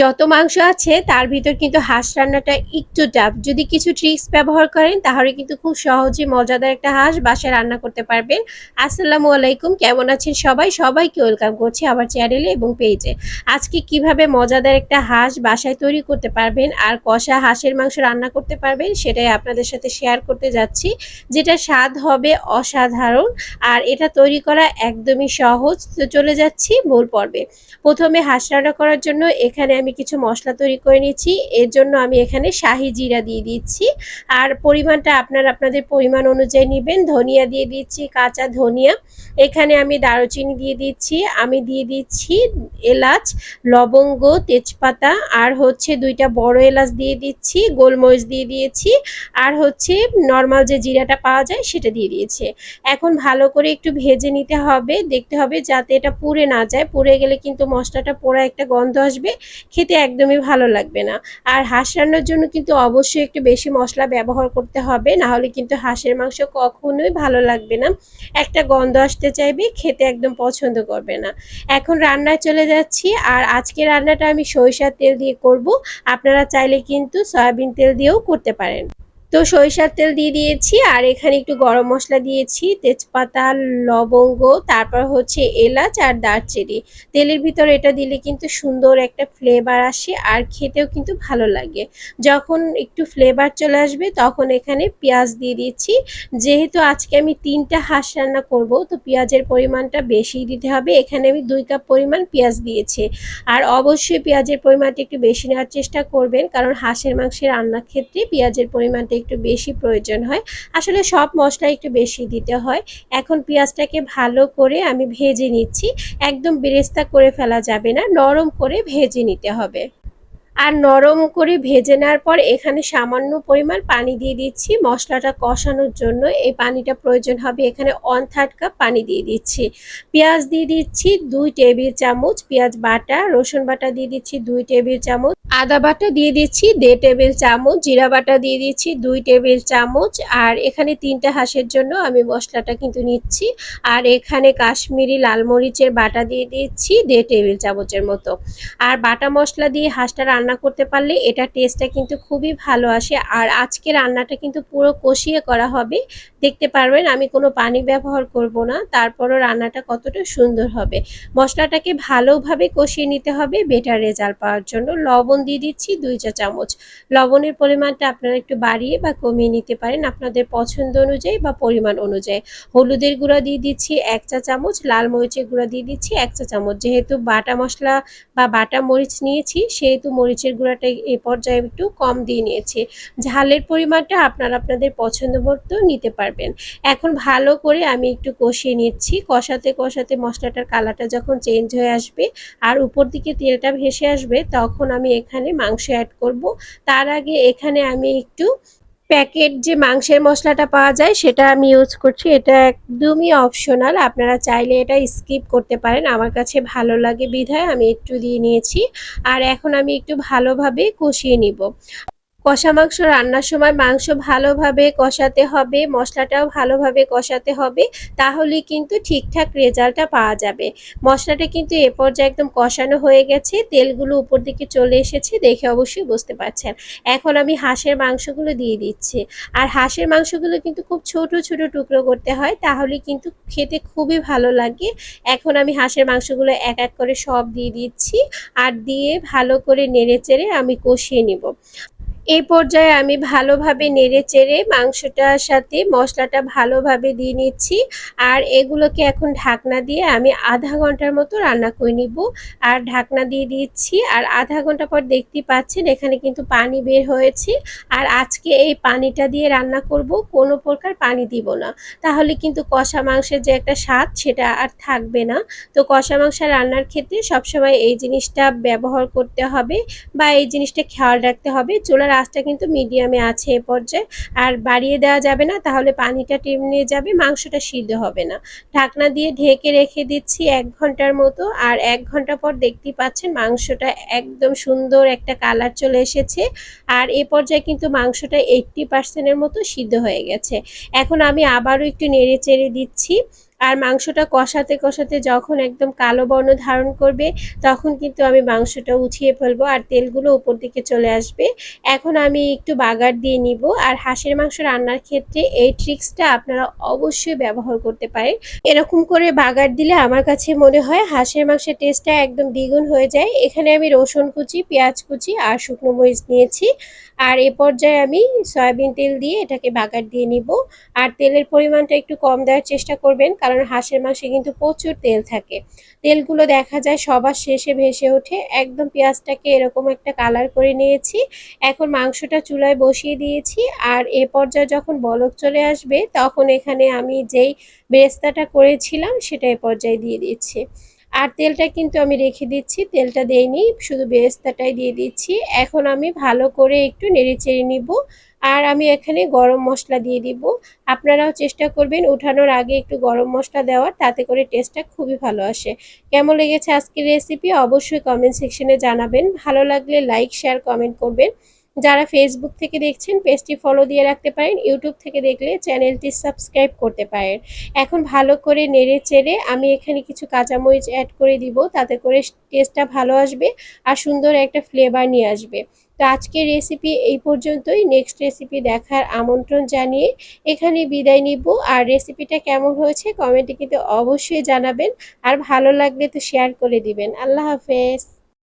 যত মাংস আছে, তার ভিতর কিন্তু হাঁস রান্নাটা একটু টাফ যদি কিছু ট্রিক্স ব্যবহার করেন, তাহলে কিন্তু খুব সহজে মজাদার একটা হাঁস বাসায় রান্না করতে পারবেন। আসসালামু আলাইকুম, কেমন আছেন সবাই? সবাইকে ওয়েলকাম করছি আমার চ্যানেলে এবং পেজে আজকে কীভাবে মজাদার একটা হাঁস বাসায় তৈরি করতে পারবেন আর কষা হাঁসের মাংস রান্না করতে পারবেন, সেটাই আপনাদের সাথে শেয়ার করতে যাচ্ছি। যেটা স্বাদ হবে অসাধারণ আর এটা তৈরি করা একদমই সহজ। তো চলে যাচ্ছি মূল পর্বে। প্রথমে হাঁস রান্না করার জন্য এখানে কিছু মশলা তৈরি করে নিয়েছি। এর জন্য আমি এখানে শাহি জিরা দিয়ে দিচ্ছি। আর পরিমাণটা আপনার, আপনাদের পরিমাণ অনুযায়ী নেবেন। ধনিয়া দিয়ে দিচ্ছি, কাঁচা ধনিয়া। এখানে আমি দারুচিনি দিয়ে দিচ্ছি। আমি দিয়ে দিচ্ছি এলাচ, লবঙ্গ, তেজপাতা। আর হচ্ছে দুইটা বড় এলাচ দিয়ে দিচ্ছি, গোলমরিচ দিয়ে দিয়েছি। আর হচ্ছে নর্মাল যে জিরাটা পাওয়া যায় সেটা দিয়ে দিয়েছে। এখন ভালো করে একটু ভেজে নিতে হবে। দেখতে হবে যাতে এটা পুড়ে না যায়। পুড়ে গেলে কিন্তু মশলাটা পোড়া একটা গন্ধ আসবে। খেতে একদমই ভালো লাগবে না। আর হাঁস রান্নার জন্য কিন্তু অবশ্যই একটু বেশি মশলা ব্যবহার করতে হবে, না হলে কিন্তু হাঁসের মাংস কখনোই ভালো লাগবে না। একটা গন্ধ আসতে চাইবে, খেতে একদম পছন্দ করবে না। এখন রান্নায় চলে যাচ্ছি, আর আজকে রান্নাটা আমি সরিষার তেল দিয়ে করব। আপনারা চাইলে কিন্তু সয়াবিন তেল দিয়েও করতে পারেন। তো সরিষার তেল দিয়ে দিয়েছি, আর এখানে একটু গরম মশলা দিয়েছি, তেজপাতা, লবঙ্গ, তারপর হচ্ছে এলাচ আর দারচিনি। তেলের ভিতর এটা দিলে কিন্তু সুন্দর একটা ফ্লেভার আসে আর খেতেও কিন্তু ভালো লাগে। যখন একটু ফ্লেভার চলে আসবে তখন এখানে পেঁয়াজ দিয়ে দিচ্ছি যেহেতু আজকে আমি তিনটা হাঁস রান্না করব, তো পেঁয়াজের পরিমাণটা বেশি দিতে হবে। এখানে আমি দুই কাপ পরিমাণ পেঁয়াজ দিয়েছি। আর অবশ্যই পেঁয়াজের পরিমাণটা একটু বেশি নেওয়ার চেষ্টা করবেন, কারণ হাঁসের মাংসের রান্নার ক্ষেত্রে পেঁয়াজের পরিমাণটা একটু বেশি প্রয়োজন হয়। আসলে সব মশলা একটু বেশি দিতে হয়। এখন পেঁয়াজটাকে ভালো করে আমি ভেজে নিচ্ছি। একদম বেরেস্তা করে ফেলা যাবে না, নরম করে ভেজে নিতে হবে। আর নরম করে ভেজে নেওয়ার পর এখানে সামান্য পরিমাণ পানি দিয়ে দিচ্ছি। মশলাটা কষানোর জন্য এই পানিটা প্রয়োজন হবে। এখানে ওয়ান থার্ড কাপ পানি দিয়ে দিচ্ছি। পেঁয়াজ দিয়ে দিচ্ছি দুই টেবিল চামচ। পেঁয়াজ বাটা, রসুন বাটা দিয়ে দিচ্ছি দুই টেবিল চামচ। আদা বাটা দিয়ে দিচ্ছি দেড় টেবিল চামচ, জিরা বাটা দিয়ে দিচ্ছি দুই টেবিল চামচ, আর এখানে তিনটা হাঁসের জন্য আমি মশলাটা কিন্তু নিচ্ছি। আর এখানে কাশ্মীরি লাল মরিচের বাটা দিয়ে দিচ্ছি দেড় টেবিল চামচের মতো। আর বাটা মশলা দিয়ে হাঁসটা রান্না করতে পারলে এটা টেস্টটা কিন্তু খুবই ভালো আসে। আর আজকে রান্নাটা কিন্তু পুরো কষিয়ে করা হবে। দেখতে পারবেন আমি কোনো পানি ব্যবহার করব না, তারপরও রান্নাটা কতটা সুন্দর হবে। মশলাটাকে ভালোভাবে কষিয়ে নিতে হবে বেটার রেজাল্ট পাওয়ার জন্য। লবণ দিয়ে দিচ্ছি, দুই চা চামচ। লবণের পরিমাণটা আপনারা একটু বাড়িয়ে বা কমিয়ে নিতে পারেন আপনাদের পছন্দ অনুযায়ী বা পরিমাণ অনুযায়ী। হলুদের গুঁড়া দিয়ে দিচ্ছি এক চা চামচ, লাল মরিচের গুঁড়া দিয়ে দিচ্ছি এক চা চামচ। যেহেতু বাটা মশলা বা বাটা মরিচ নিয়েছি, সেহেতু মরিচের গুঁড়াটা এ পর্যায়ে একটু কম দিয়ে নিয়েছি। ঝালের পরিমাণটা আপনারা আপনাদের পছন্দ মতো নিতে পারবেন। এখন ভালো করে আমি একটু কষিয়ে নিচ্ছি। কষাতে কষাতে মশলাটার কালারটা যখন চেঞ্জ হয়ে আসবে আর উপর দিকে তেলটা ভেসে আসবে, তখন আমি এখানে মাংস অ্যাড করব। তার আগে এখানে আমি একটু প্যাকেট যে মাংসের মশলাটা পাওয়া যায় সেটা আমি ইউজ করছি। এটা একদমই অপশনাল আপনারা চাইলে এটা স্কিপ করতে পারেন। আমার কাছে ভালো লাগে বিধায় আমি একটু দিয়ে নিয়েছি। আর এখন আমি একটু ভালোভাবে কষিয়ে নিব। কষা মাংস রান্নার সময় মাংস ভালোভাবে কষাতে হবে, মশলাটাও ভালোভাবে কষাতে হবে তাহলে কিন্তু ঠিকঠাক রেজাল্টটা পাওয়া যাবে। মশলাটা কিন্তু এ পর্যায়ে একদম কষানো হয়ে গেছে, তেলগুলো উপর দিকে চলে এসেছে, দেখে অবশ্যই বুঝতে পারছেন। এখন আমি হাঁসের মাংসগুলো দিয়ে দিচ্ছি। আর হাঁসের মাংসগুলো কিন্তু খুব ছোট ছোট টুকরো করতে হয় তাহলে কিন্তু খেতে খুবই ভালো লাগে। এখন আমি হাঁসের মাংসগুলো এক এক করে সব দিয়ে দিচ্ছি, আর দিয়ে ভালো করে নেড়ে চেড়ে আমি কষিয়ে নিব। এই পর্যায়ে আমি ভালোভাবে নেড়ে চেড়ে মাংসটার সাথে মশলাটা ভালোভাবে দিয়ে নিচ্ছি। আর এগুলোকে এখন ঢাকনা দিয়ে আমি আধা ঘণ্টার মতো রান্না করে নিব। আর ঢাকনা দিয়ে দিচ্ছি। আর আধা ঘণ্টা পর দেখতে পাচ্ছেন এখানে কিন্তু পানি বের হয়েছে। আর আজকে এই পানিটা দিয়ে রান্না করব, কোনো প্রকার পানি দিব না। তাহলে কিন্তু কষা মাংসের যে একটা স্বাদ সেটা আর থাকবে না। তো কষা মাংস রান্নার ক্ষেত্রে সবসময় এই জিনিসটা ব্যবহার করতে হবে বা এই জিনিসটা খেয়াল রাখতে হবে। চুলার আঁচটা কিন্তু মিডিয়ামে আছে এ পর্যায়ে। আর বাড়িয়ে দেওয়া যাবে না, তাহলে পানিটা টেনে যাবে, মাংসটা সিদ্ধ হবে না। ঢাকনা দিয়ে ঢেকে রেখে দিচ্ছি এক ঘণ্টার মতো। আর এক ঘণ্টা পর দেখতেই পাচ্ছেন মাংসটা একদম সুন্দর একটা কালার চলে এসেছে। আর এ পর্যায়ে কিন্তু মাংসটা এইট্টি পার্সেন্টের মতো সিদ্ধ হয়ে গেছে। এখন আমি আবারও একটু নেড়ে চেড়ে দিচ্ছি। আর মাংসটা কষাতে কষাতে যখন একদম কালো বর্ণ ধারণ করবে, তখন কিন্তু আমি মাংসটা উঠিয়ে ফেলব আর তেলগুলো উপর দিকে চলে আসবে। এখন আমি একটু বাগার দিয়ে নিব আর হাঁসের মাংস রান্নার ক্ষেত্রে এই ট্রিক্সটা আপনারা অবশ্যই ব্যবহার করতে পারেন। এরকম করে বাগার দিলে আমার কাছে মনে হয় হাঁসের মাংসের টেস্টটা একদম দ্বিগুণ হয়ে যায়। এখানে আমি রসুন কুচি, পেঁয়াজ কুচি আর শুকনো মরিচ নিয়েছি। আর এ পর্যায়ে আমি সয়াবিন তেল দিয়ে এটাকে বাগার দিয়ে নিব। আর তেলের পরিমাণটা একটু কম দেওয়ার চেষ্টা করবেন কারণ হাঁসের মাংসে কিন্তু প্রচুর তেল থাকে। তেলগুলো দেখা যায় সবার শেষে ভেসে ওঠে। একদম পেঁয়াজটাকে এরকম একটা কালার করে নিয়েছি। এখন মাংসটা চুলায় বসিয়ে দিয়েছি আর এ পর্যায়ে যখন বলক চলে আসবে তখন এখানে আমি যেই বেরেস্তাটা করেছিলাম সেটা এ পর্যায়ে দিয়ে দিচ্ছি। আর তেলটা কিন্তু আমি রেখে দিচ্ছি, তেলটা দেইনি, শুধু বেরেস্তাটাই দিয়ে দিচ্ছি। এখন আমি ভালো করে একটু নেড়ে চেড়ে নিব। আর আমি এখানে গরম মশলা দিয়ে দিব। আপনারাও চেষ্টা করবেন উঠানোর আগে একটু গরম মশলা দেওয়ার, তাতে করে টেস্টটা খুবই ভালো আসে। কেমন লেগেছে আজকের রেসিপি অবশ্যই কমেন্ট সেকশনে জানাবেন। ভালো লাগলে লাইক শেয়ার কমেন্ট করবেন। যারা ফেসবুক থেকে দেখছেন পেজটি ফলো দিয়ে রাখতে পারেন ইউটিউব থেকে দেখলে চ্যানেলটি সাবস্ক্রাইব করতে পারেন। এখন ভালো করে নেড়ে চেড়ে আমি এখানে কিছু কাঁচামরিচ অ্যাড করে দিব, তাতে করে টেস্টটা ভালো আসবে আর সুন্দর একটা ফ্লেভার নিয়ে আসবে। তো আজকের রেসিপি এই পর্যন্তই। নেক্সট রেসিপি দেখার আমন্ত্রণ জানিয়ে এখানে বিদায় নিব। আর রেসিপিটা কেমন হয়েছে কমেন্টে কিন্তু অবশ্যই জানাবেন। আর ভালো লাগলে তো শেয়ার করে দিবেন। আল্লাহ হাফেজ।